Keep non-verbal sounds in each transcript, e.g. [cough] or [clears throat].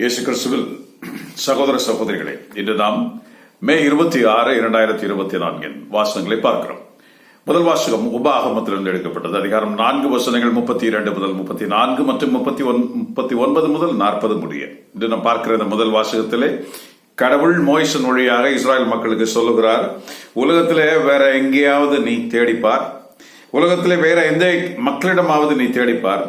இயேசு கிறிஸ்துவில் சகோதர சகோதரிகளே இன்று நாம் மே இருபத்தி ஆறு இரண்டாயிரத்தி இருபத்தி நான்கின் வாசகங்களை பார்க்கிறோம். முதல் வாசகம் உபாகமத்திலிருந்து எடுக்கப்பட்டது. அதிகாரம் நான்கு வசனங்கள் முப்பத்தி இரண்டு முதல் முப்பத்தி நான்கு மற்றும் முப்பத்தி ஒன் முப்பத்தி ஒன்பது முதல் நாற்பது முடிய. இன்று நாம் பார்க்கிற இந்த முதல் வாசகத்திலே கடவுள் மோய்சன் வழியாக இஸ்ராயல் மக்களுக்கு சொல்லுகிறார் உலகத்திலே வேற எங்கேயாவது நீ தேடிப்பார். உலகத்திலே வேற எந்த மக்களிடமாவது நீ தேடிப்பார்.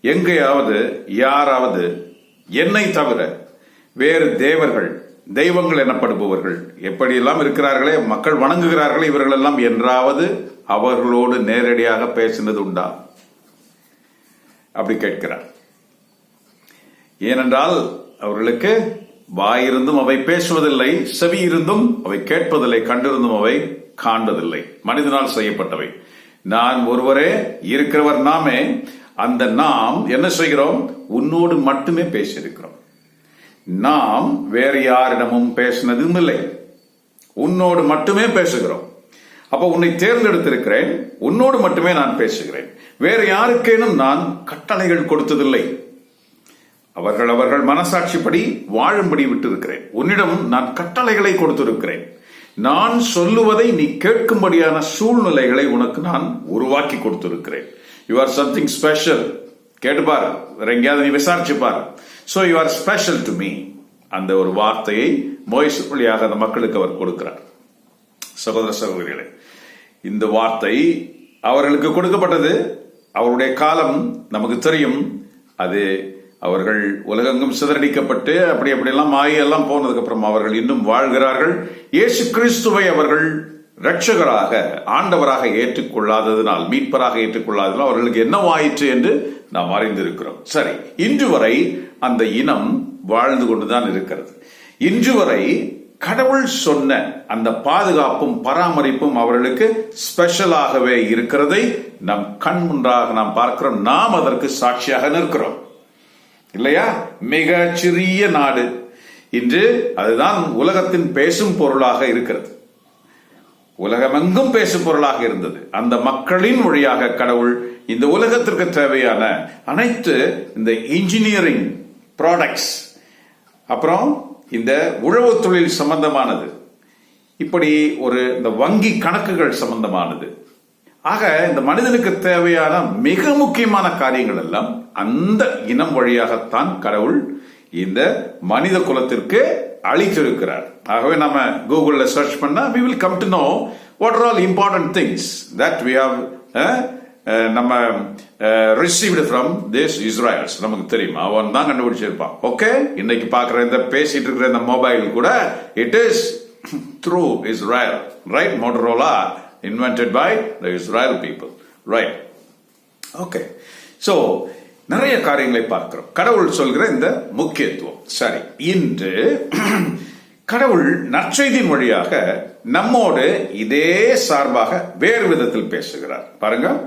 எங்கேயாவது யாராவது என்னை தவிர வேறு தேவர்கள் தெய்வங்கள் எனப்படுபவர்கள் எப்படியெல்லாம் இருக்கிறார்களே மக்கள் வணங்குகிறார்களே இவர்கள் எல்லாம் என்றாவது அவர்களோடு நேரடியாக பேசினது உண்டா? அப்படி கேட்கிறார். ஏனென்றால் அவர்களுக்கு வாயிருந்தும் அவை பேசுவதில்லை செவி இருந்தும் அவை கேட்பதில்லை கண்டிருந்தும் அவை காண்பதில்லை. மனிதனால் செய்யப்பட்டவை. நான் ஒருவரே இருக்கிறவர் நாமே அந்த நாம் என்ன செய்கிறோம்? உன்னோடு மட்டுமே பேசியிருக்கிறோம். நாம் வேறு யாரிடமும் பேசினதும் இல்லை. உன்னோடு மட்டுமே பேசுகிறோம். அப்ப உன்னை தேர்ந்தெடுத்திருக்கிறேன். உன்னோடு மட்டுமே நான் பேசுகிறேன். வேறு யாருக்கேனும் நான் கட்டளைகள் கொடுத்ததில்லை. அவர்கள் அவர்கள் மனசாட்சிப்படி வாழும்படி விட்டிருக்கிறேன். உன்னிடம் நான் கட்டளைகளை கொடுத்திருக்கிறேன். நான் சொல்லுவதை நீ கேட்கும்படியான சூழ்நிலைகளை உனக்கு நான் உருவாக்கி கொடுத்திருக்கிறேன். யூ ஆர் சம்திங் ஸ்பெஷல் கேட்டுப்பார். வேற எங்கேயாவது நீ விசாரிச்சுப்பார். So you are special to me அந்த ஒரு வார்த்தையை மோய்ஸ் வழியாக அந்த மக்களுக்கு அவர் கொடுக்கிறார். சகோதர சகோதரிகளே இந்த வார்த்தை அவர்களுக்கு கொடுக்கப்பட்டது. அவருடைய காலம் நமக்கு தெரியும். அது அவர்கள் உலகெங்கும் சிதறடிக்கப்பட்டு அப்படி அப்படியெல்லாம் ஆகி எல்லாம் போனதுக்கு அப்புறம் அவர்கள் இன்னும் வாழ்கிறார்கள். இயேசு கிறிஸ்துவை அவர்கள் ரட்சகராக ஆண்டவராக ஏற்றுக்கொள்ளாததினால் மீட்பராக ஏற்றுக்கொள்ளாததினால் அவர்களுக்கு என்னவாயிற்று என்று நாம் அறிந்திருக்கிறோம். சரி இன்று வரை அந்த இனம் வாழ்ந்து கொண்டுதான் இருக்கிறது. இன்று வரை கடவுள் சொன்ன அந்த பாதுகாப்பும் பராமரிப்பும் அவர்களுக்கு ஸ்பெஷலாகவே இருக்கிறதை நம் கண் முன்றாக நாம் பார்க்கிறோம். நாம் அதற்கு சாட்சியாக நிற்கிறோம். இல்லையா? மிக சிறிய நாடு. இன்று அதுதான் உலகத்தின் பேசும் பொருளாக இருக்கிறது. உலகமெங்கும் பேசும் பொருளாக இருந்தது. அந்த மக்களின் வழியாக கடவுள் இந்த உலகத்திற்கு தேவையான அனைத்து இந்த இன்ஜினியரிங் ப்ராடக்ட்ஸ் அப்புறம் இந்த உழவு தொழில் சம்பந்தமானது. இப்படி ஒரு இந்த வங்கி கணக்குகள் சம்பந்தமானது. ஆக இந்த மனிதனுக்கு தேவையான மிக முக்கியமான காரியங்கள் எல்லாம் அந்த இனம் வழியாகத்தான் கடவுள் இந்த மனித குலத்திற்கு அளித்திருக்கிறார். ஆகவே நம்ம கூகுளில் சர்ச் பண்ணால் we will come to know what are all important things that we have நம்ம ரிசீவ்டு ஃப்ரம் திஸ் இஸ்ராயல்ஸ் நமக்கு தெரியும். அவன் தான் கண்டுபிடிச்சிருப்பான். ஓகே இன்னைக்கு பார்க்குற இந்த பேசிட்டு இருக்கிற இந்த மொபைல் கூட it is through Israel right Motorola invented by the Israel people right okay so நிறைய காரியங்களை பார்க்கிறோம். கடவுள் சொல்கிற இந்த முக்கியத்துவம். சரி. இன்று கடவுள் நற்செய்தியின் வழியாக நம்மோடு இதே சார்பாக வேறு விதத்தில் பேசுகிறார். பாருங்க.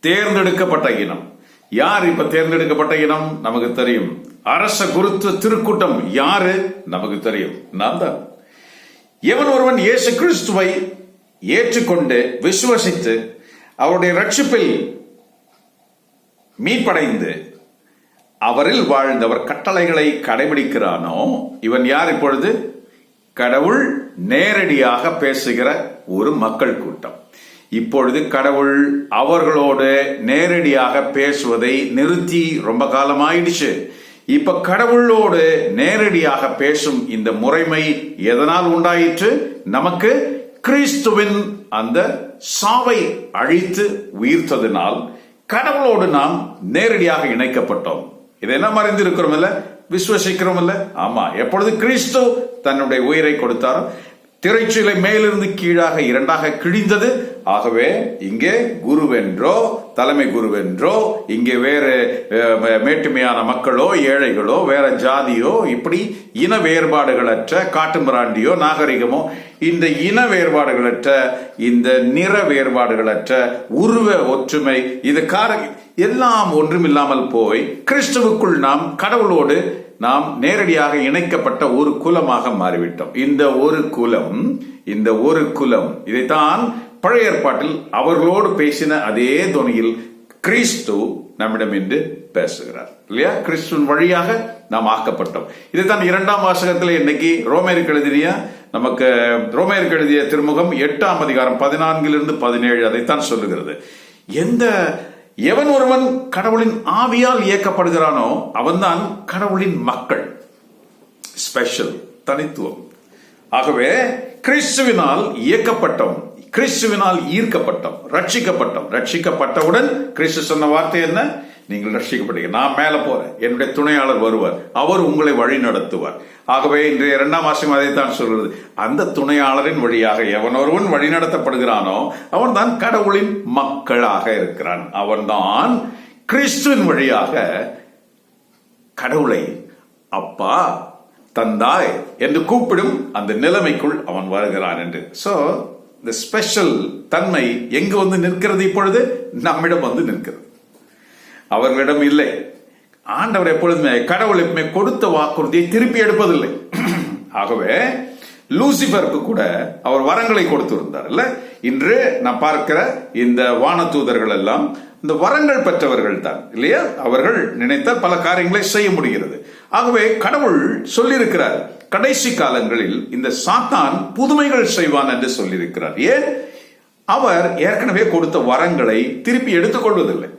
தேர்ந்தெடுக்கப்பட்ட இனம். யார் இப்ப தேர்ந்தெடுக்கப்பட்ட இனம்? நமக்கு தெரியும். அரச குருத்துவ திருக்கூட்டம் யாரு? நமக்கு தெரியும். நான் தான். எவன் ஒருவன் இயேசு கிறிஸ்துவை ஏற்றுக்கொண்டு விசுவசித்து அவருடைய ரட்சிப்பில் மீட்படைந்து அவரில் வாழ்ந்தவர் கட்டளைகளை கடைபிடிக்கிறானோ? இவன் யார் இப்பொழுது? கடவுள் நேரடியாக பேசுகிற ஒரு மக்கள் கூட்டம். இப்பொழுது கடவுள் அவர்களோடு நேரடியாக பேசுவதை நிறுத்தி ரொம்ப காலம் ஆயிடுச்சு இப்ப கடவுளோடு நேரடியாக பேசும் இந்த முறைமை எதனால் உண்டாயிற்று? நமக்கு கிறிஸ்துவின் அந்த சாவை அழித்து உயிர்த்ததினால் கடவுளோடு நாம் நேரடியாக இணைக்கப்பட்டோம். இதை என்ன மறைந்திருக்கிறோம் இல்ல விசுவசிக்கிறோம் இல்ல ஆமா. எப்பொழுது கிறிஸ்து தன்னுடைய உயிரை கொடுத்தாரோ திரைச்சிலை மேலிருந்து கீழாக இரண்டாக கிழிந்தது. ஆகவே இங்கே குருவென்றோ தலைமை குருவென்றோ இங்கே வேறு மேட்டுமையான மக்களோ ஏழைகளோ வேற ஜாதியோ இப்படி இன வேறுபாடுகளற்ற காட்டுமிராண்டியோ நாகரிகமோ இந்த இன வேறுபாடுகளற்ற இந்த நிற வேறுபாடுகளற்ற உருவ ஒற்றுமை இது கார எல்லாம் ஒன்றுமில்லாமல் போய் கிறிஸ்துவுக்குள் நாம் கடவுளோடு நாம் நேரடியாக இணைக்கப்பட்ட ஒரு குலமாக மாறிவிட்டோம். இந்த ஒரு குலம் இந்த ஒரு குலம் இதைத்தான் பழைய ஏற்பாட்டில் அவர்களோடு பேசின அதே துணியில் கிறிஸ்து நம்மிடம் என்று பேசுகிறார். இல்லையா? கிறிஸ்துவின் வழியாக நாம் ஆக்கப்பட்டோம். இதுதான் இரண்டாம் வாசகத்தில் இன்னைக்கு ரோமேருக்கு எழுதிய நமக்கு ரோமேருக்கு எழுதிய திருமுகம் எட்டாம் அதிகாரம் பதினான்கிலிருந்து பதினேழு அதைத்தான் சொல்லுகிறது. எந்த எவன் ஒருவன் கடவுளின் ஆவியால் இயக்கப்படுகிறானோ அவன்தான் கடவுளின் மக்கள். ஸ்பெஷல் தனித்துவம். ஆகவே கிறிஸ்துவினால் இயக்கப்பட்டோம். கிறிஸ்துவினால் ஈர்க்கப்பட்டோம் ரட்சிக்கப்பட்டோம். ரட்சிக்கப்பட்டவுடன் கிறிஸ்து சொன்ன வார்த்தை என்ன? நீங்கள் ரட்சிக்கப்பட்டீங்க நான் மேல போறேன். என்னுடைய துணையாளர் வருவார். அவர் உங்களை வழி நடத்துவார். ஆகவே இன்றைய இரண்டாம் மாசம் அதைத்தான் சொல்கிறது. அந்த துணையாளரின் வழியாக எவன் ஒருவன் வழி நடத்தப்படுகிறானோ அவன் தான் கடவுளின் மக்களாக இருக்கிறான். அவன்தான் கிறிஸ்துவின் வழியாக கடவுளை அப்பா தந்தாய் என்று கூப்பிடும் அந்த நிலைமைக்குள் அவன் வருகிறான் என்று. சோ இந்த ஸ்பெஷல் தன்மை எங்கு வந்து நிற்கிறது இப்பொழுது? நம்மிடம் வந்து நிற்கிறது. அவர்களிடம் இல்லை. ஆண்டவர் எப்பொழுதுமே கடவுள் எப்பவுமே கொடுத்த வாக்குறுதியை திருப்பி எடுப்பதில்லை. ஆகவே லூசிபருக்கு கூட அவர் வரங்களை கொடுத்திருந்தார் இல்ல? இன்று நான் பார்க்கிற இந்த வானதூதர்கள் எல்லாம் இந்த வரங்கள் பெற்றவர்கள் தான் இல்லையா? அவர்கள் நினைத்த பல காரியங்களை செய்ய முடிகிறது. ஆகவே கடவுள் சொல்லியிருக்கிறார் கடைசி காலங்களில் இந்த சாத்தான் புதுமைகள் செய்வான் என்று சொல்லியிருக்கிறார். ஏன்? அவர் ஏற்கனவே கொடுத்த வரங்களை திருப்பி எடுத்துக்கொள்வதில்லை.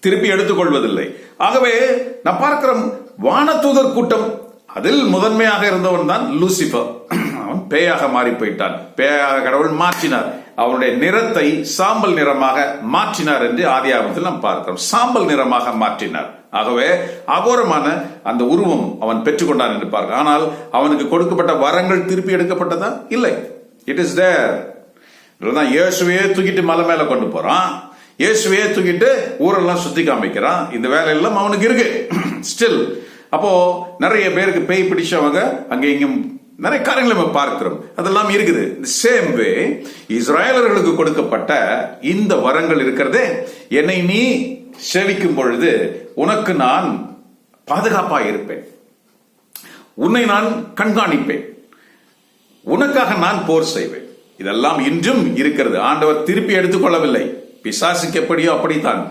திருப்பி எடுத்துக்கொள்வதில்லை. ஆகவே நான் பார்க்கிறோம் வானதூதர் கூட்டம் அதில் முதன்மையாக இருந்தவன் தான் லூசிபர் [clears throat] அவன் பேயாக மாறி போயிட்டான். பேயாக கடவுள் மாற்றினார். அவனுடைய நிறத்தை சாம்பல் நிறமாக மாற்றினார் என்று ஆதியாகத்தில் நாம் பார்க்கிறோம். சாம்பல் நிறமாக மாற்றினார். ஆகவே அகோரமான அந்த உருவம் அவன் பெற்றுக்கொண்டான் என்று பார்க்க. ஆனால் அவனுக்கு கொடுக்கப்பட்ட வரங்கள் திருப்பி எடுக்கப்பட்டதா? இல்லை. இட் இஸ் தேர் இதுதான் இயேசுவையே தூக்கிட்டு மலை மேல கொண்டு போறான். இயேசுவையே தூக்கிட்டு ஊரெல்லாம் சுத்தி காமிக்கிறான். இந்த வேலையெல்லாம் அவனுக்கு இருக்கு. [clears throat] ஸ்டில் அப்போ நிறைய பேருக்கு பேய் பிடிச்சவங்க அங்கே இங்கும் நிறைய காரியங்களை நம்ம பார்க்கிறோம். அதெல்லாம் இருக்குது. சேம் வே இஸ்ராயலர்களுக்கு கொடுக்கப்பட்ட இந்த வரங்கள் இருக்கிறதே என்னை நீ சேவிக்கும் பொழுது உனக்கு நான் பாதுகாப்பாக இருப்பேன். உன்னை நான் கண்காணிப்பேன். உனக்காக நான் போர் செய்வேன். இதெல்லாம் இன்றும் இருக்கிறது. ஆண்டவர் திருப்பி எடுத்துக்கொள்ளவில்லை பிசாசுக்கு எப்படியோ அப்படித்தான்.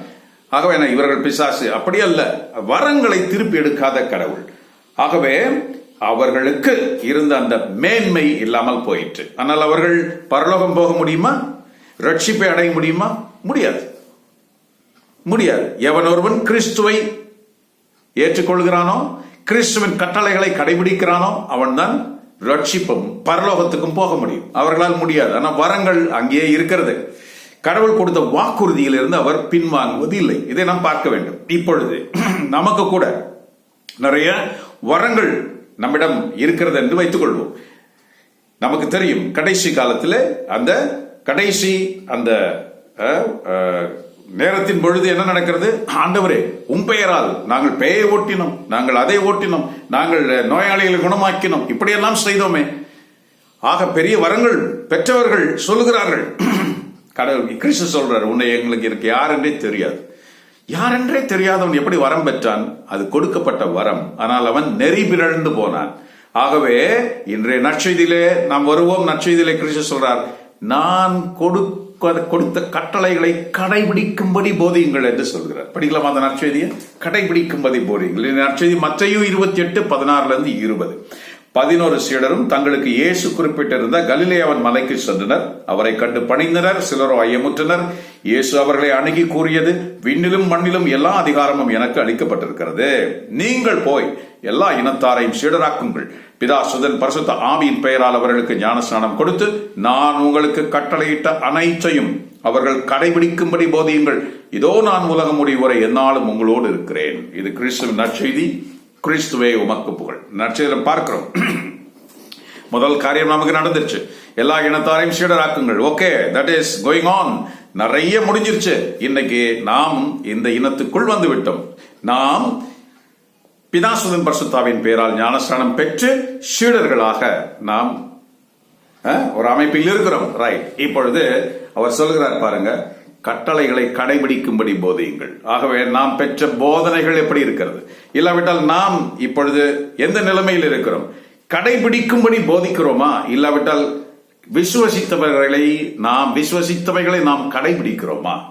ஆகவே என்ன இவர்கள் பிசாசு. அப்படி அல்ல வரங்களை திருப்பி எடுக்காத கடவுள். ஆகவே அவர்களுக்கு இருந்த அந்த மேன்மை இல்லாமல் போயிற்று. ஆனால் அவர்கள் பரலோகம் போக முடியுமா? ரட்சிப்பை அடைய முடியுமா? முடியாது. முடியாது. எவன் ஒருவன் கிறிஸ்துவை ஏற்றுக்கொள்கிறானோ கிறிஸ்துவின் கட்டளைகளை கடைபிடிக்கிறானோ அவன்தான் ரட்சிப்பும் பரலோகத்துக்கும் போக முடியும். அவர்களால் முடியாது. ஆனால் வரங்கள் அங்கேயே இருக்கிறது. கடவுள் கொடுத்த வாக்குறுதியில் இருந்து அவர் பின்வாங்குவது இல்லை இதை நாம் பார்க்க வேண்டும். இப்பொழுது [clears throat] நமக்கு கூட நிறைய வரங்கள் நம்மிடம் இருக்கிறது என்று வைத்துக் கொள்வோம் நமக்கு தெரியும் கடைசி காலத்தில் அந்த கடைசி அந்த நேரத்தின் பொழுது என்ன நடக்கிறது? ஆண்டவரே உன் பெயரால் நாங்கள் பேயை ஓட்டினோம் நாங்கள் அதை ஓட்டினோம் நாங்கள் நோயாளிகளை குணமாக்கினோம் இப்படியெல்லாம் செய்தோமே. ஆக பெரிய வரங்கள் பெற்றவர்கள் சொல்லுகிறார்கள். [clears throat] கடவுள் கிறிஸ்து சொல்றார் உன்னை எங்களுக்கு இருக்கு யாருன்றே தெரியாது. யாரென்றே தெரியாதவன் எப்படி வரம் பெற்றான்? அது கொடுக்கப்பட்ட வரம். ஆனால் அவன் நெறி பிறழ்ந்து போனான். ஆகவே இன்றைய நற்செய்தியிலே நாம் வருவோம். நற்செய்தியிலே கிறிஸ்து சொல்றார் நான் கொடுக்க கொடுத்த கட்டளைகளை கடைபிடிக்கும்படி போதியுங்கள் என்று சொல்கிறார். படிக்கலாம் அந்த நற்செய்தியை? கடைபிடிக்கும்படி போதியுங்கள். இந்த நற்செய்தி மற்றையும் இருபத்தி எட்டு பதினாறுல இருந்து இருபது. பதினோரு சீடரும் தங்களுக்கு இயேசு குறிப்பிட்டிருந்த கலிலேயவன் மலைக்கு சென்றனர். அவரை கண்டு பணிந்தனர் சிலரோ ஐயமுற்றனர். இயேசு அவர்களை அணுகி கூறியது விண்ணிலும் மண்ணிலும் எல்லா அதிகாரமும் எனக்கு அளிக்கப்பட்டிருக்கிறது. நீங்கள் போய் எல்லா இனத்தாரையும் சீடராக்குங்கள். பிதா சுதன் பரிசுத்த ஆவியின் பெயரால் அவர்களுக்கு ஞானஸ்நானம் கொடுத்து நான் உங்களுக்கு கட்டளையிட்ட அனைத்தையும் அவர்கள் கடைபிடிக்கும்படி போதியுங்கள். இதோ நான் உலகம் முடிவு வரை என்னாலும் உங்களோடு இருக்கிறேன். இது கிறிஸ்துவின் நற்செய்தி. கிறிஸ்துவே உமக்கு புகழ். நற்செய்தியில் பார்க்கிறோம். முதல் காரியம் நமக்கு நடந்துருச்சு. எல்லா இனத்தாரையும் சீடராக்குங்கள். Okay that is going on நிறைய முடிஞ்சிருச்சு. இன்னைக்கு நாம் இந்த இனத்துக்குள் வந்து விட்டோம் நாம் பிதாசுதன் பர்சுத்தாவின் பேரால் ஞானஸ்தானம் பெற்று சீடர்களாக நாம் ஒரு அமைப்பில் இருக்கிறோம். ரைட் இப்பொழுது அவர் சொல்கிறார் பாருங்க கட்டளைகளை கடைபிடிக்கும்படி போதியுங்கள். ஆகவே நாம் பெற்ற போதனைகள் எப்படி இருக்கிறது? இல்லாவிட்டால் நாம் இப்பொழுது எந்த நிலைமையில் இருக்கிறோம்? கடைபிடிக்கும்படி போதிக்கிறோமா? இல்லாவிட்டால் விசுவசித்தவர்களை நாம் விசுவசித்தவைகளை நாம் கடைபிடிக்கிறோமா?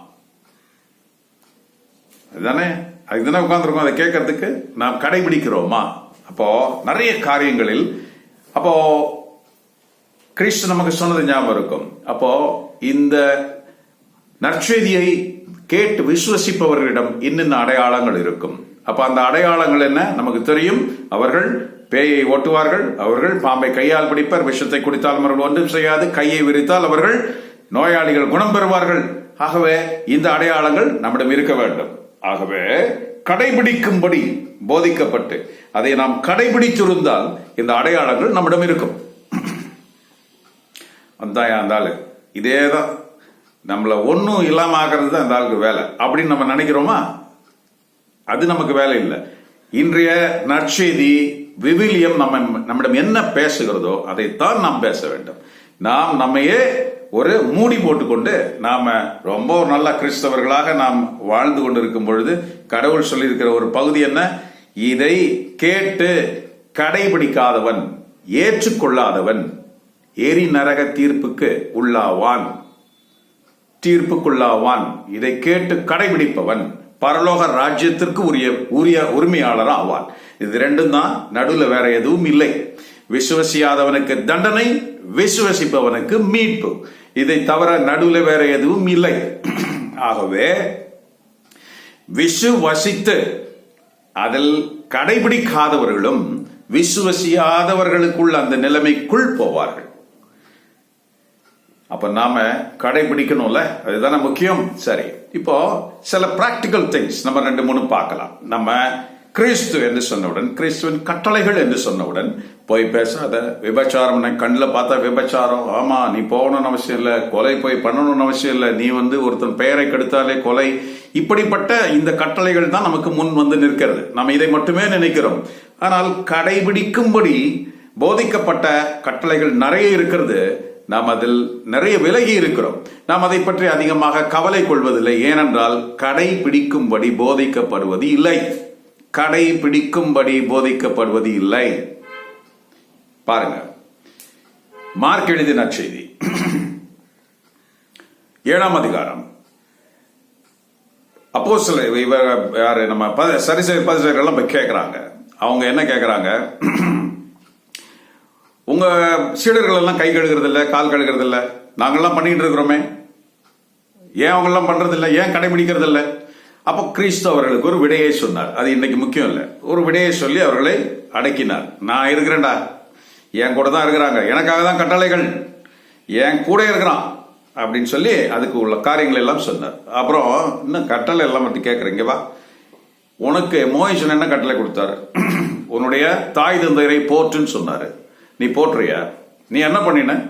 அதுதானே? அதுக்கு தானே உட்காந்துருக்கோம் அதை கேட்கறதுக்கு நாம் கடைபிடிக்கிறோமா? அப்போ நிறைய காரியங்களில் அப்போ கிறிஸ்து நமக்கு சொன்னது ஞாபகம் இருக்கும். அப்போ இந்த நற்செய்தியை கேட்டு விசுவசிப்பவர்களிடம் இன்னின்ன அடையாளங்கள் இருக்கும். அப்ப அந்த அடையாளங்கள் என்ன? நமக்கு தெரியும் அவர்கள் பேயை ஓட்டுவார்கள் அவர்கள் பாம்பை கையால் பிடிப்பர் விஷத்தை குடித்தால் அவர்கள் ஒன்றும் செய்யாது கையை விரித்தால் அவர்கள் நோயாளிகள் குணம் பெறுவார்கள். ஆகவே இந்த அடையாளங்கள் நம்மிடம் இருக்க வேண்டும். ஆகவே கடைபிடிக்கும்படி போதிக்கப்பட்டு அதை நாம் கடைபிடித்திருந்தால் இந்த அடையாளங்கள் நம்மிடம் இருக்கும். அந்த ஆளு? இதே தான் நம்மளை ஒன்றும் இல்லாம ஆகிறது தான் அந்த ஆளுக்கு வேலை. அப்படின்னு நம்ம நினைக்கிறோமா? அது நமக்கு வேலை இல்லை. இன்றைய நற்செய்தி விவிலியம் நம்ம நம்மிடம் என்ன பேசுகிறதோ அதைத்தான் நாம் பேச வேண்டும். நாம் நம்மையே ஒரு மூடி போட்டுக்கொண்டு நாம ரொம்ப ஒரு நல்ல கிறிஸ்தவர்களாக நாம் வாழ்ந்து கொண்டிருக்கும் பொழுது கடவுள் சொல்லியிருக்கிற ஒரு பகுதி என்ன? இதை கேட்டு கடைபிடிக்காதவன் ஏற்றுக்கொள்ளாதவன் எரி நரக தீர்ப்புக்கு உள்ளாவான். தீர்ப்புக்குள்ளாவான். இதை கேட்டு கடைபிடிப்பவன் பரலோக ராஜ்யத்திற்கு உரிய உரிய உரிமையாளர் ஆவான் இது ரெண்டும் தான் நடுவில் வேற எதுவும் இல்லை. விசுவசியாதவனுக்கு தண்டனை விசுவசிப்பவனுக்கு மீட்பு. இதை தவிர நடுவில் வேற எதுவும் இல்லை. ஆகவே விசுவசித்து அதில் கடைபிடிக்காதவர்களும் விசுவசியாதவர்களுக்குள் அந்த நிலைமைக்குள் போவார்கள். அப்ப நாம கடைபிடிக்கணும்ல? அதுதானே முக்கியம்? சரி. இப்போ சில பிராக்டிக்கல் திங்ஸ் நம்ம ரெண்டு மூணு பார்க்கலாம். நம்ம கிறிஸ்து என்று சொன்னவுடன் கிறிஸ்துவின் கட்டளைகள் என்று சொன்னவுடன் போய் பேசாத விபச்சாரம் கண்ணில் பார்த்தா விபச்சாரம். ஆமா நீ போகணும்னு அவசியம் இல்லை கொலை போய் பண்ணணும்னு அவசியம் இல்லை. நீ வந்து ஒருத்தன் பெயரை கெடுத்தாலே கொலை. இப்படிப்பட்ட இந்த கட்டளைகள் தான் நமக்கு முன் வந்து நிற்கிறது. நம்ம இதை மட்டுமே நினைக்கிறோம். ஆனால் கடைபிடிக்கும்படி போதிக்கப்பட்ட கட்டளைகள் நிறைய இருக்கிறது. நாம் அதில் நிறைய விலகி இருக்கிறோம். நாம் அதை பற்றி அதிகமாக கவலை கொள்வதில்லை. ஏனென்றால் கடைபிடிக்கும்படி போதிக்கப்படுவது இல்லை. கடைபிடிக்கும்படி போதிக்கப்படுவது இல்லை. பாருங்க. மார்க் எழுதின செய்தி ஏழாம் அதிகாரம். அப்போ சில இவர் யாரு? நம்ம ப- சரிசரி பதிசெல்லாம் போய் கேட்கிறாங்க அவங்க என்ன கேட்கிறாங்க உங்க சீடர்கள் எல்லாம் கை கழுகிறது இல்லை கால் கழுகிறது இல்லை நாங்கெல்லாம் பண்ணிட்டு இருக்கிறோமே. ஏன் அவங்க எல்லாம் பண்றது இல்லை ஏன் கடைபிடிக்கிறது இல்லை அப்போ கிறிஸ்து அவர்களுக்கு ஒரு விடையை சொன்னார். அது இன்னைக்கு முக்கியம் இல்லை. ஒரு விடையை சொல்லி அவர்களை அடக்கினார். நான் இருக்கிறேன்டா. என் கூட தான் இருக்கிறாங்க. எனக்காக தான் கட்டளைகள். என் கூட இருக்கிறான். அப்படின்னு சொல்லி அதுக்கு உள்ள காரியங்கள் எல்லாம் சொன்னார். அப்புறம் இன்னும் கட்டளை எல்லாம் மட்டும் கேட்குறீங்க வா. உனக்கு மோயிசன் என்ன கட்டளை கொடுத்தாரு? [clears throat] உன்னுடைய தாய் தந்தையரை போற்றுன்னு சொன்னாரு. நீ போற்றுறியா? நீ என்ன பண்ணின?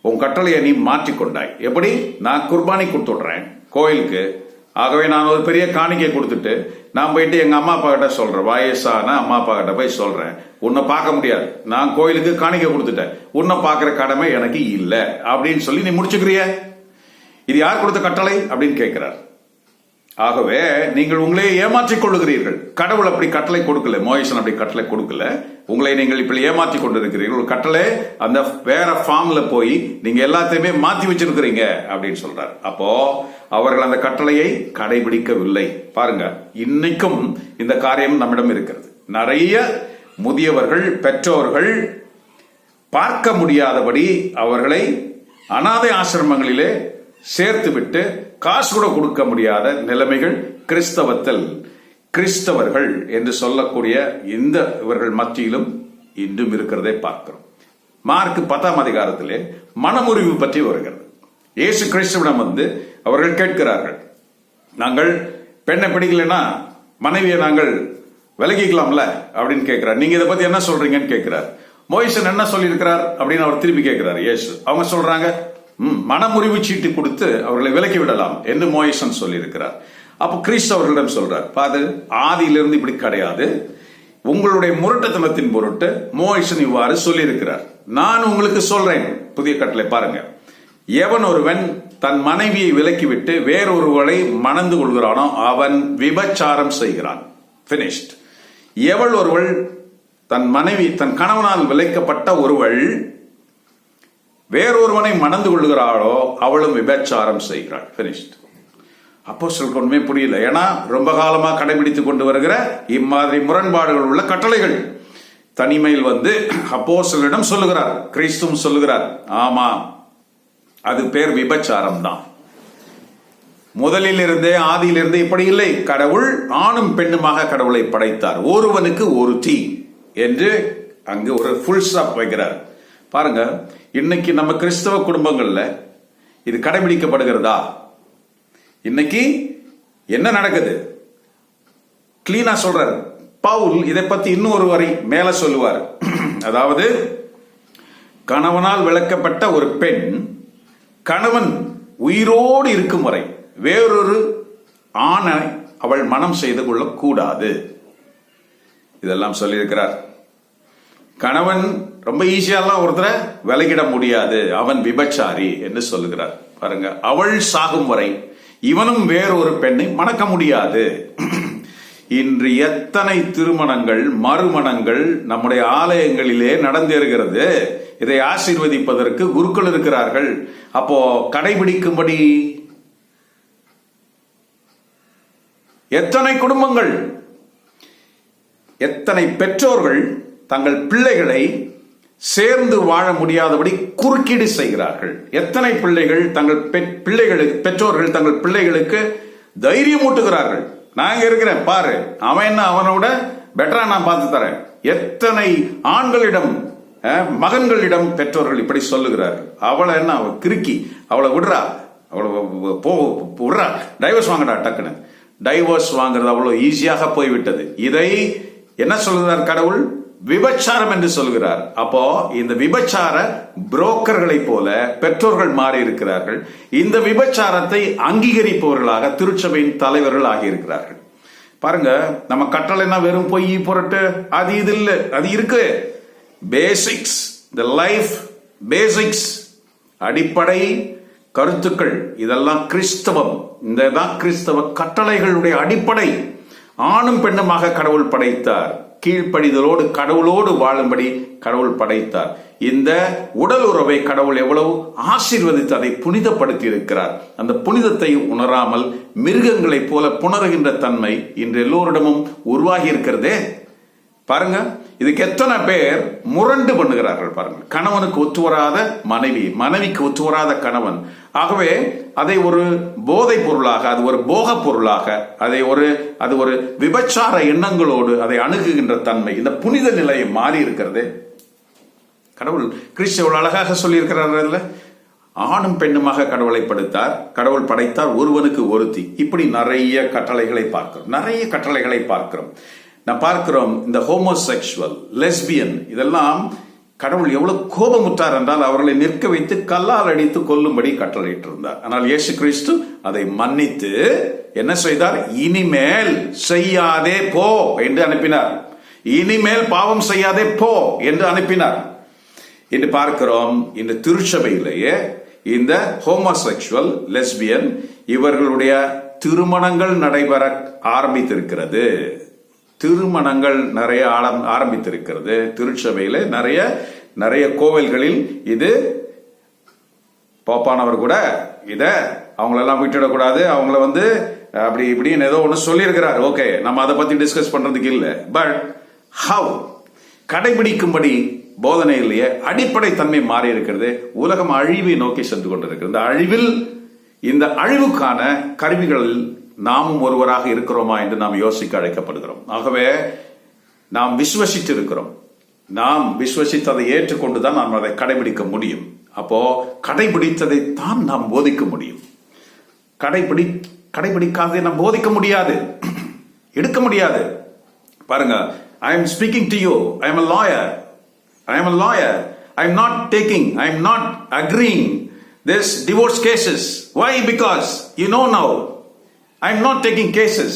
உன் கட்டளையை நீ மாற்றிக்கொண்டாய். எப்படி? நான் குர்பானி கொடுத்துடுறேன் கோயிலுக்கு ஆகவே நான் ஒரு பெரிய காணிக்கை கொடுத்துட்டு நான் போயிட்டு எங்கள் அம்மா அப்பா கிட்ட சொல்கிறேன் வயசான அம்மா அப்பா கிட்ட போய் சொல்கிறேன் உன்னை பார்க்க முடியாது. நான் கோயிலுக்கு காணிக்கை கொடுத்துட்டேன். உன்னை பார்க்குற கடமை எனக்கு இல்லை. அப்படின்னு சொல்லி நீ முடிச்சுக்கிறிய? இது யார் கொடுத்த கட்டளை? அப்படின்னு கேட்கிறார். ஆகவே நீங்கள் உங்களே ஏமாற்றிக் கொள்ளுகிறீர்கள். கடவுள் அப்படி கட்டளை கொடுக்கல மோயசன் அப்படி கட்டளை கொடுக்கல. உங்களை நீங்கள் இப்படி ஏமாற்றி கொண்டிருக்கிறீர்கள். ஒரு கட்டளை அந்த வேற ஃபார்ம்ல போய் நீங்க எல்லாத்தையுமே மாத்தி வச்சிருக்கிறீங்க அப்படின்னு சொல்றாரு. அப்போ அவர்கள் அந்த கட்டளையை கடைபிடிக்கவில்லை. பாருங்க இன்னைக்கும் இந்த காரியம் நம்மிடம் இருக்கிறது. நிறைய முதியவர்கள் பெற்றோர்கள் பார்க்க முடியாதபடி அவர்களை அனாதை ஆசிரமங்களிலே சேர்த்து விட்டு காசு கூட கொடுக்க முடியாத நிலைமைகள் கிறிஸ்தவத்தில் கிறிஸ்தவர்கள் என்று சொல்லக்கூடிய இந்த இவர்கள் மத்தியிலும் இன்றும் இருக்கிறதை பார்க்கிறோம். மார்க் பத்தாம் அதிகாரத்திலே மனமுறிவு பற்றி வருகிறது. இயேசு கிறிஸ்துவிடம் வந்து அவர்கள் கேட்கிறார்கள். நாங்கள் பெண்ணை பிடிக்கலைன்னா மனைவியை நாங்கள் விலகிக்கலாம்ல? அப்படின்னு கேட்கிறார். நீங்க இதை பத்தி என்ன சொல்றீங்கன்னு கேட்கிறார். மோயிசன் என்ன சொல்லியிருக்கிறார்? அப்படின்னு அவர் திருப்பி கேட்கிறார். இயேசு. அவங்க சொல்றாங்க மனமுறிவு சீட்டு கொடுத்து அவர்களை விலக்கி விடலாம் என்று மோயிசன் சொல்லியிருக்கிறார். அப்போ கிறிஸ்தவர்களிடம் சொல்றார் பாது ஆதியிலிருந்து இப்படி கிடையாது. உங்களுடைய முரட்டத்தனத்தின் பொருட்டு மோயிஷன் இவ்வாறு சொல்லியிருக்கிறார். நான் உங்களுக்கு சொல்றேன். புதிய கட்டளை பாருங்க. எவன் ஒருவன் தன் மனைவியை விலக்கிவிட்டு வேறொருவளை மணந்து கொள்கிறானோ அவன் விபச்சாரம் செய்கிறான். பினிஷ்ட் எவள் ஒருவள் தன் மனைவி தன் கணவனால் விலைக்கப்பட்ட ஒருவள் வேறொருவனை மணந்து கொள்கிறாளோ அவளும் விபச்சாரம் செய்கிறாள். பினிஷ்ட் அப்போ ஒன்றுமே புரியல. ஏன்னா ரொம்ப காலமாக கடைபிடித்து கொண்டு வருகிற இம்மாதிரி முரண்பாடுகள் உள்ள கட்டளைகள் தனிமையில் வந்து அப்போஸ்தலரிடம் சொல்லுகிறார். கிறிஸ்துவும் சொல்லுகிறார். ஆமா அது பேர் விபச்சாரம் தான் முதலில் இருந்தே ஆதியிலிருந்தே இப்படி இல்லை. கடவுள் ஆணும் பெண்ணுமாக கடவுளை படைத்தார். ஒருவனுக்கு ஒரு தீ என்று அங்கு ஒரு ஃபுல் ஸ்டாப் வைக்கிறார். பாருங்க இன்னைக்கு நம்ம கிறிஸ்தவ குடும்பங்கள்ல இது கடைபிடிக்கப்படுகிறதா? இன்னைக்கு என்ன நடக்குது? கிளீனா சொல்றார். பவுல் இதை பத்தி இன்னும் ஒரு மேல சொல்லுவார். அதாவது கணவனால் விளக்கப்பட்ட ஒரு பெண் கணவன் உயிரோடு இருக்கும் வரை வேறொரு ஆணை அவள் மனம் செய்து கொள்ளக்கூடாது. இதெல்லாம் சொல்லியிருக்கிறார். கணவன் ரொம்ப ஈஸியாலாம் ஒருத்தரை விலகிட முடியாது. அவன் விபச்சாரி என்று சொல்லுகிறார். பாருங்க அவள் சாகும் வரை இவனும் வேறொரு பெண்ணை மணக்க முடியாது. இன்று எத்தனை திருமணங்கள் மறுமணங்கள் நம்முடைய ஆலயங்களிலே நடந்தேறுகிறது இதை ஆசீர்வதிப்பதற்கு குருக்கள் இருக்கிறார்கள். அப்போ கடைபிடிக்கும்படி? எத்தனை குடும்பங்கள்? எத்தனை பெற்றோர்கள் தங்கள் பிள்ளைகளை சேர்ந்து வாழ முடியாதபடி குறுக்கீடு செய்கிறார்கள். எத்தனை பிள்ளைகள் தங்கள் பிள்ளைகளுக்கு பெற்றோர்கள் தங்கள் பிள்ளைகளுக்கு தைரியம் ஊட்டுகிறார்கள். நாங்க இருக்கிறேன் பாரு. அவன் என்ன அவனோட பெட்டரா நான் பார்த்து தரேன். எத்தனை ஆண்களிடம் மகன்களிடம் பெற்றோர்கள் இப்படி சொல்லுகிறார்கள். அவளை என்ன அவள் கிறுக்கி அவளை விடுறா? அவளை போ விடுறா? டைவர்ஸ் வாங்கடா டக்குன்னு. டைவர்ஸ் வாங்குறது அவ்வளவு ஈஸியாக போய்விட்டது. இதை என்ன சொல்கிறார் கடவுள்? விபச்சாரம் என்று சொல்கிறார். அப்போ இந்த விபச்சார புரோக்கர்களைப் போல பெற்றோர்கள் மாறி இருக்கிறார்கள் இந்த விபச்சாரத்தை அங்கீகரிப்பவர்களாக திருச்சபையின் தலைவர்கள் ஆகியிருக்கிறார்கள். பாருங்க நம்ம கட்டளைனா வெறும் பொய் பொருட்டு. அது இது இல்ல. அது இருக்கு. பேசிக்ஸ் த லைஃப் பேசிக்ஸ் அடிப்படை கருத்துக்கள். இதெல்லாம் கிறிஸ்தவம். இந்த தான் கிறிஸ்தவ கட்டளைகளுடைய அடிப்படை. ஆணும் பெண்ணுமாக கடவுள் படைத்தார். கீழ்ப்படிதலோடு கடவுளோடு வாழும்படி கடவுள் படைத்தார். இந்த உடல் உறவை கடவுள் எவ்வளவு ஆசீர்வதித்து அதை புனிதப்படுத்தி இருக்கிறார் அந்த புனிதத்தை உணராமல் மிருகங்களைப் போல புணருகின்ற தன்மை இன்று எல்லோரிடமும் உருவாகி இருக்கிறதே. பாருங்க இதுக்கு எத்தனை பேர் முரண்டு பண்ணுகிறார்கள் பாருங்க கணவனுக்கு ஒத்து வராத மனைவி மனைவிக்கு ஒத்து வராத கணவன் ஆகவே அதை ஒரு போதை பொருளாக அது ஒரு போகப் பொருளாக அதை ஒரு அது ஒரு விபச்சார எண்ணங்களோடு அதை அணுகுகின்ற தன்மை இந்த புனித நிலையை மாறி இருக்கிறது. கடவுள் கிறிஸ்தவள் அழகாக சொல்லியிருக்கிறார் அதில்? ஆணும் பெண்ணுமாக கடவுளை படைத்தார். கடவுள் படைத்தார் ஒருவனுக்கு ஒருத்தி. இப்படி நிறைய கட்டளைகளை பார்க்கிறோம். நிறைய கட்டளைகளை பார்க்கிறோம். நான் பார்க்கிறோம் இந்த ஹோமோசெக்ஷுவல் லெஸ்பியன் இதெல்லாம் கடவுள் எவ்வளவு கோபமுற்றார் என்றால் அவர்களை நிற்க வைத்து கல்லால் அடித்து கொல்லும்படி கட்டளையிட்டிருந்தார். ஆனால் இயேசு கிறிஸ்து அதை மன்னித்து என்ன செய்தார்? இனிமேல் செய்யாதே போ என்று அனுப்பினார். இனிமேல் பாவம் செய்யாதே போ என்று அனுப்பினார். என்று பார்க்கிறோம் இந்த திருச்சபையிலேயே இந்த ஹோமோசெக்சுவல் லெஸ்பியன் இவர்களுடைய திருமணங்கள் நடைபெற ஆரம்பித்திருக்கிறது. திருமணங்கள் நிறைய ஆரம்- ஆரம்பித்திருக்கிறது. திருச்சபையில் நிறைய நிறைய கோவில்களில் இது போப்பானவர் கூட இதை அவங்களெல்லாம் விட்டுடக்கூடாது. அவங்கள வந்து அப்படி இப்படின்னு ஏதோ ஒன்று சொல்லியிருக்கிறார். ஓகே நம்ம அதை பற்றி டிஸ்கஸ் பண்ணுறதுக்கு இல்லை. பட் ஹவ் கடைபிடிக்கும்படி போதனையிலேயே அடிப்படை தன்மை மாறி இருக்கிறது உலகம் அழிவை நோக்கி சென்று கொண்டிருக்கிறது. இந்த அழிவில் இந்த அழிவுக்கான கருவிகளில் நாமும் ஒருவராக இருக்கிறோமா என்று நாம் யோசிக்க அழைக்கப்படுகிறோம். ஆகவே நாம் விசுவசித்து இருக்கிறோம் நாம் விசுவசித்து அதை ஏற்றுக்கொண்டுதான் நாம் அதை கடைபிடிக்க முடியும். அப்போ கடைபிடித்ததை தான் நாம் போதிக்க முடியும். கடைபிடி கடைபிடிக்காததை நாம் போதிக்க முடியாது. [clears throat] எடுக்க முடியாது. பாருங்க I am speaking to you I am a lawyer I am a lawyer I am not taking I am not agreeing this divorce cases why because you know now I am not taking cases.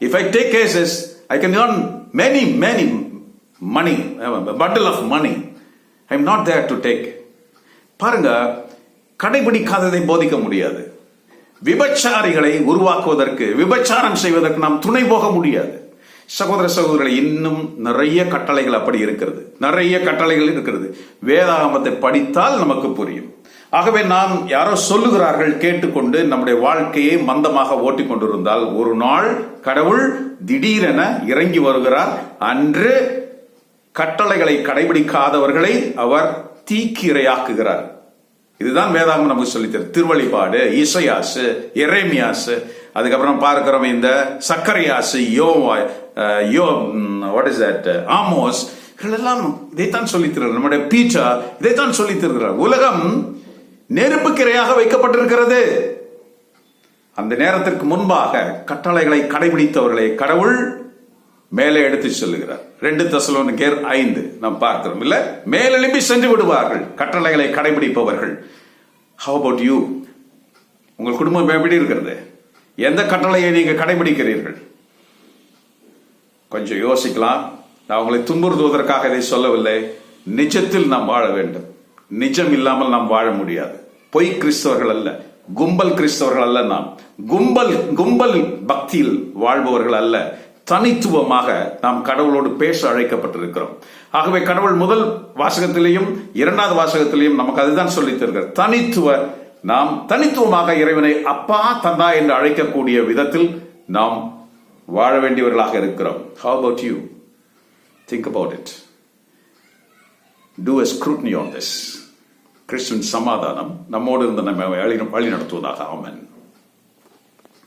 If I take cases, I can earn many many money uh, bundle of money. I am not there to take பாருங்க கடைபிடிக்காததை போதிக்க முடியாது. விபச்சாரிகளை உருவாக்குவதற்கு விபச்சாரம் செய்வதற்கு நாம் துணை போக முடியாது. சகோதர சகோதரர்களை இன்னும் நிறைய கட்டளைகள் அப்படி இருக்கிறது. நிறைய கட்டளைகள் இருக்கிறது. வேதாகமத்தை படித்தால் நமக்கு புரியும். ஆகவே நாம் யாரோ சொல்லுகிறார்கள் கேட்டுக்கொண்டு நம்முடைய வாழ்க்கையை மந்தமாக ஓட்டிக் கொண்டிருந்தால் ஒரு நாள் கடவுள் திடீரென இறங்கி வருகிறார். அன்று கட்டளைகளை கடைபிடிக்காதவர்களை அவர் தீக்கு இரையாக்குகிறார் இதுதான் வேதாகம் நமக்கு சொல்லித்தரு. திருவழிபாடு இசையாசு எரேமியாசு அதுக்கப்புறம் பார்க்கிறோம் இந்த சக்கரையாசு yo yo what is that Amos இதெல்லாம் இதைத்தான் சொல்லித் தருகிறார் நம்முடைய பீச்சா இதைத்தான் சொல்லித் தருகிறார் உலகம் நெருப்புக்கிரையாக வைக்கப்பட்டிருக்கிறது. அந்த நேரத்திற்கு முன்பாக கட்டளைகளை கடைபிடித்தவர்களை கடவுள் மேலே எடுத்து சொல்லுகிறார். ரெண்டு தசலோனிக்கேர் ஐந்து நாம் பார்க்கிறோம். இல்ல மேலெழும்பி சென்று விடுவார்கள். கட்டளைகளை கடைபிடிப்பவர்கள். ஹவ் அபவுட் யூ உங்கள் குடும்பம் எப்படி இருக்கிறது? எந்த கட்டளையை நீங்க கடைபிடிக்கிறீர்கள்? கொஞ்சம் யோசிக்கலாம். நான் உங்களை துன்புறுத்துவதற்காக இதை சொல்லவில்லை. நிஜத்தில் நாம் வாழ வேண்டும். நிஜம் இல்லாமல் நாம் வாழ முடியாது. பொய் கிறிஸ்தவர்கள் அல்ல கும்பல் கிறிஸ்தவர்கள் அல்ல நாம். கும்பல் கும்பல் பக்தியில் வாழ்பவர்கள் அல்ல. தனித்துவமாக நாம் கடவுளோடு பேச அழைக்கப்பட்டிருக்கிறோம். ஆகவே கடவுள் முதல் வாசகத்திலேயும் இரண்டாவது வாசகத்திலேயும் நமக்கு அதுதான் சொல்லித்திருக்கிறார் தனித்துவ நாம் தனித்துவமாக இறைவனை அப்பா தந்தா என்று அழைக்கக்கூடிய விதத்தில் நாம் வாழ வேண்டியவர்களாக இருக்கிறோம். How about you think about it do a scrutiny on this கிறிஸ்துவின் சமாதானம் நம்மோடு இருந்து நம்ம வழி வழி நடத்துவதாக ஆமன்